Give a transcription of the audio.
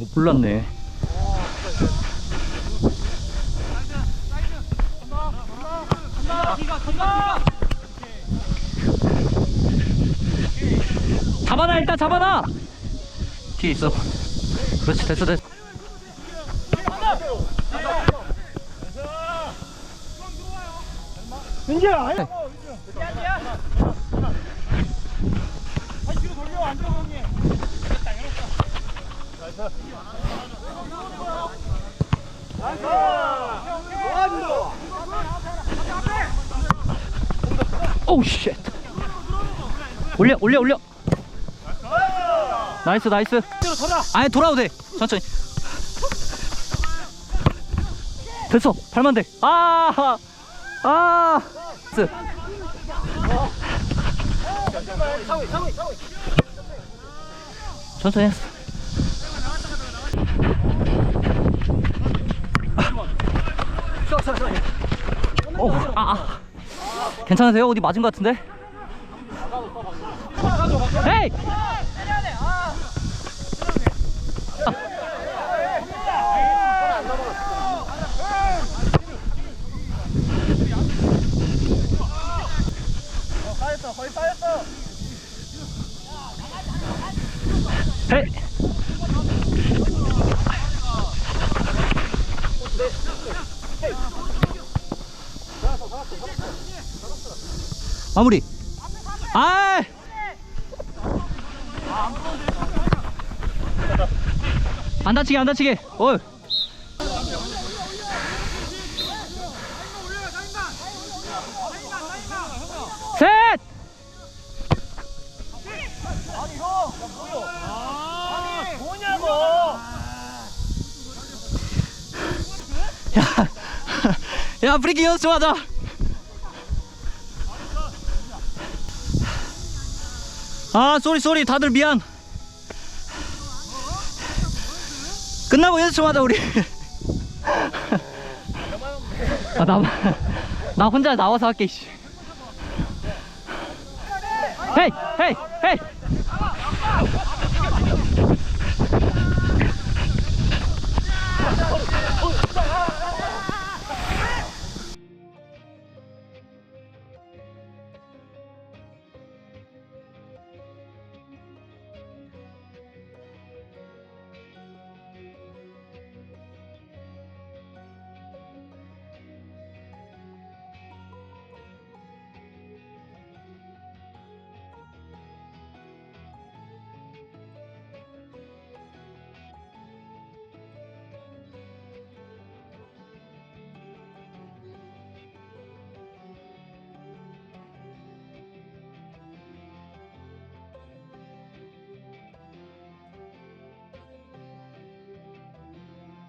어, 몰랐네. 잡아놔 일단 잡아놔. 뒤에 있어. 그렇지 됐어 됐어. 민지야 아니 오우 쉣. 올려 올려 올려. 나이스 나이스. 아니 돌아도 돼. 천천히. 됐어. 팔만 돼. 아. 아. 나이스. 천천히 했어. 오, 아, 아. 괜찮으세요? 어디 맞은 것 같은데? 쌓였어 거의 쌓였어 헤이! 마무리. 아! 안 다치게 안 다치게. 어. 셋! 아니 뭐냐고 야, 야, 브레이크 연습 좀 하자. 아, 쏘리, 쏘리, 다들 미안. 끝나고 연습 좀 하자, 우리. 아, 나, 나 혼자 나와서 할게, 씨. 헤이, 헤이, 헤이.